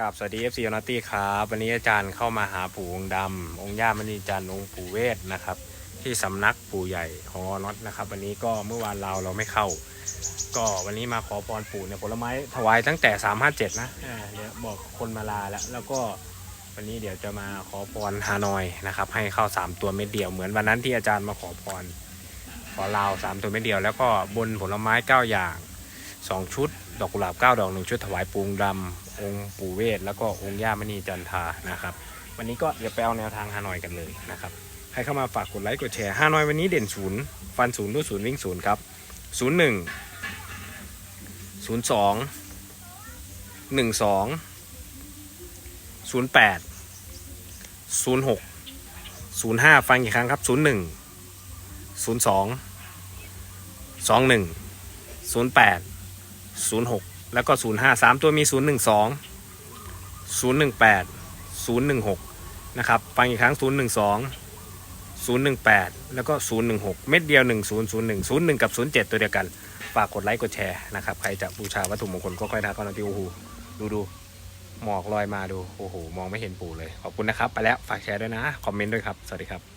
กับสวัสดี FC ยอนตี้ครับวันนี้อาจารย์เข้ามาหาปู่องค์ดำองค์ย่ามณีจันทร์องค์ปู่เวทนะครับ ที่สำนักปู่ใหญ่ของอน็อตนะครับ วันนี้ก็เมื่อวานเราเราไม่เข้า ก็วันนี้มาขอพรปู่เนี่ยผลไม้ถวายตั้งแต่ 357 นะอ่าเดี๋ยวบอกคนมาลาแล้ว แล้วก็วันนี้เดี๋ยวจะมาขอพรฮานอยนะครับ ให้เข้า 3 ตัวเม็ดเดียวเหมือนวันนั้นที่อาจารย์มาขอพรขอลาว3ตัวเม็ดเดียว แล้วก็บนผลไม้ 9 อย่าง 2 ชุด ดอกกุหลาบ 9 ดอกหนึ่งชุดถวายปูงดำ องค์ปู่เวทแล้วก็องค์ย่ามณีจันทานะครับ วันนี้ก็เดี๋ยวไปเอาแนวทางฮานอยกันเลยนะครับใครเข้ามาฝากกดไลค์กดแชร์ฮานอยวันนี้เด่นศูนย์ฟันศูนย์รูดศูนย์วิ่งศูนย์ครับศูนย์หนึ่งศูนย์สองหนึ่งสองศูนย์แปดศูนย์หกศูนย์ห้าฟังอีกครั้งครับศูนย์หนึ่งศูนย์สองสองหนึ่งศูนย์แปดศูนย์หก แล้วก็ศูนย์ห้าสามตัวมีศูนย์หนึ่งสองศูนะครับ ฟังอีกครั้งศูนย์หนึ่งสอง018 แล้วก็ 016 เม็ดเดียว 1001 01 กับ 07 ตัวเดียวกัน ฝากกดไลค์กดแชร์นะครับ ใครจะบูชาวัตถุมงคลก็ค่อยทักกันนะที่โอ้โหดูดูหมอกลอยมาดู โอ้โห มองไม่เห็นปู่เลย ขอบคุณนะครับ ไปแล้ว ฝากแชร์ด้วยนะ คอมเมนต์ด้วยครับ สวัสดีครับ